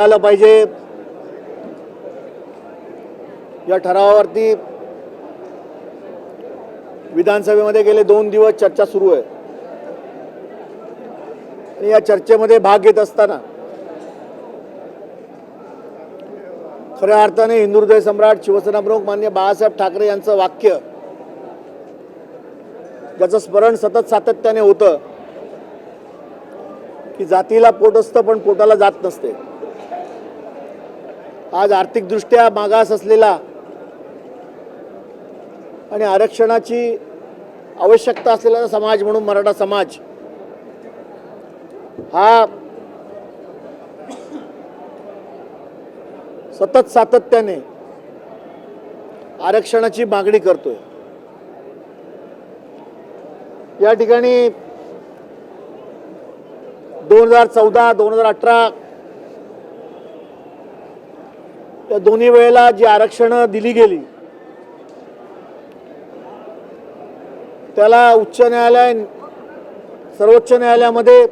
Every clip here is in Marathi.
आलं पाहिजे. या ठरावावरती विधानसभेमध्ये गेले दोन दिवस चर्चा सुरू आहे. आणि या चर्चेमध्ये भाग घेत असताना खऱ्या अर्थाने हिंदू हृदय सम्राट शिवसेना प्रमुख मान्य बाळासाहेब ठाकरे यांचं वाक्य ज्याचं स्मरण सतत सातत्याने होतं की जातीला पोट असतं पण पोटाला जात नसते. आज आर्थिकदृष्ट्या मागास असलेला आणि आरक्षणाची आवश्यकता असलेला समाज म्हणून मराठा समाज हा सतत सातत्याने आरक्षणाची मागणी करतोय. या ठिकाणी दोन हजार चौदा दोन हजार अठरा त्या दोन्ही वेळेला जी आरक्षणं दिली गेली त्याला उच्च न्यायालय सर्वोच्च न्यायालयामध्ये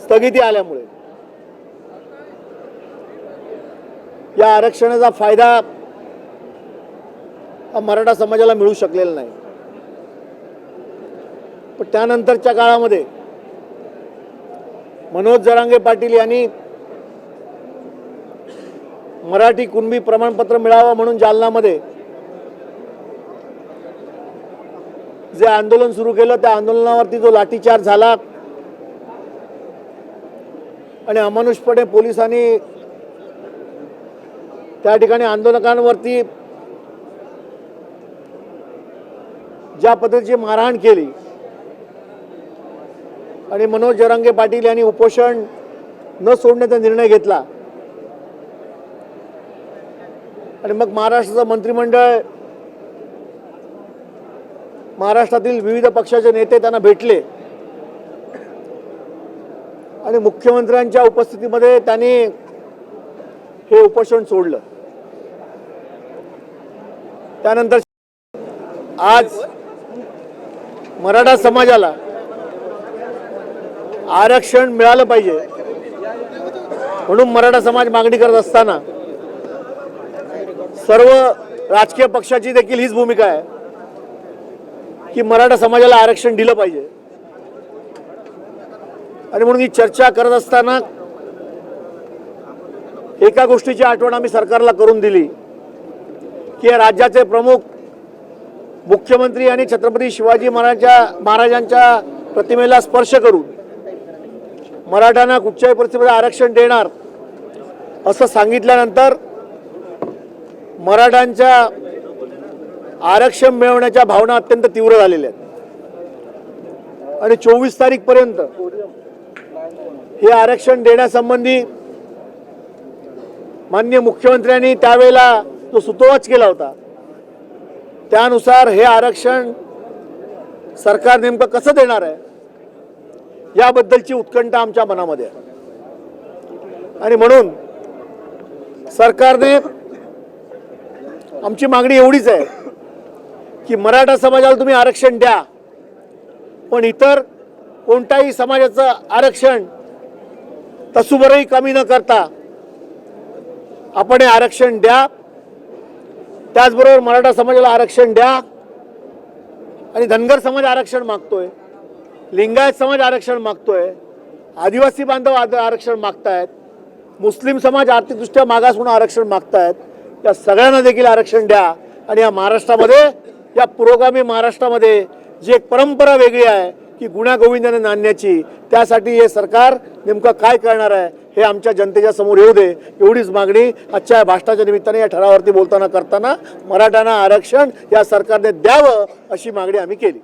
स्थगिती आल्यामुळे या आरक्षणाचा फायदा मराठा समाजाला मिळू शकलेला नाही. पण त्यानंतरच्या काळामध्ये मनोज जरांगे पाटील यांनी मराठी कुणबी प्रमाणपत्र मिळावं म्हणून जालनामध्ये जे आंदोलन सुरू केलं त्या आंदोलनावरती जो लाठीचार्ज झाला आणि अमानुषपणे पोलिसांनी त्या ठिकाणी आंदोलकांवरती ज्या पद्धतीची मारहाण केली आणि मनोज जरांगे पाटील यांनी उपोषण न सोडण्याचा निर्णय घेतला. आणि मग महाराष्ट्राचं मंत्रिमंडळ महाराष्ट्रातील विविध पक्षाचे नेते त्यांना भेटले. आणि मुख्यमंत्र्यांच्या उपस्थितीमध्ये त्यांनी हे उपोषण सोडलं. त्यानंतर आज मराठा समाजाला आरक्षण मिळालं पाहिजे. म्हणून मराठा समाज मागणी करत असताना सर्व राजकीय पक्षाची देखील हीच भूमिका आहे की मराठा समाजाला आरक्षण दिलं पाहिजे. आणि म्हणून ही चर्चा करत असताना एका गोष्टीची आठवण आम्ही सरकारला करून दिली की या राज्याचे प्रमुख मुख्यमंत्री आणि छत्रपती शिवाजी महाराजांच्या महाराजांच्या प्रतिमेला स्पर्श करून मराठ्यांना कुठच्याही परिस्थितीमध्ये आरक्षण देणार असं सांगितल्यानंतर मराठ्यांच्या आरक्षण मिळवण्याच्या भावना अत्यंत तीव्र झालेल्या आहेत. आणि चोवीस तारीखपर्यंत हे आरक्षण देण्यासंबंधी मान्य मुख्यमंत्र्यांनी त्यावेळेला जो सुतोवाच केला होता त्यानुसार हे आरक्षण सरकार नेमकं कसं देणार आहे याबद्दलची उत्कंठा आमच्या मनामध्ये आहे. आणि म्हणून सरकारने आमची मागणी एवढीच आहे की मराठा समाजाला तुम्ही आरक्षण द्या. पण इतर कोणत्याही समाजाचं आरक्षण तसूबरही कमी न करता आपण हे आरक्षण द्या. त्याचबरोबर मराठा समाजाला आरक्षण द्या. आणि धनगर समाज आरक्षण मागतोय. लिंगायत समाज आरक्षण मागतोय. आदिवासी बांधव आरक्षण मागतायत. मुस्लिम समाज आर्थिकदृष्ट्या मागास म्हणून आरक्षण मागतायत. या सगळ्यांना देखील आरक्षण द्या. आणि या महाराष्ट्रामध्ये या पुरोगामी महाराष्ट्रामध्ये जी एक परंपरा वेगळी आहे की गुण्यागोविंदाने नांदण्याची त्यासाठी हे सरकार नेमकं काय करणार आहे हे आमच्या जनतेच्या समोर येऊ दे. एवढीच मागणी आजच्या या भाषणाच्या निमित्ताने या ठरावावरती बोलताना करताना मराठ्यांना आरक्षण या सरकारने द्यावं अशी मागणी आम्ही केली.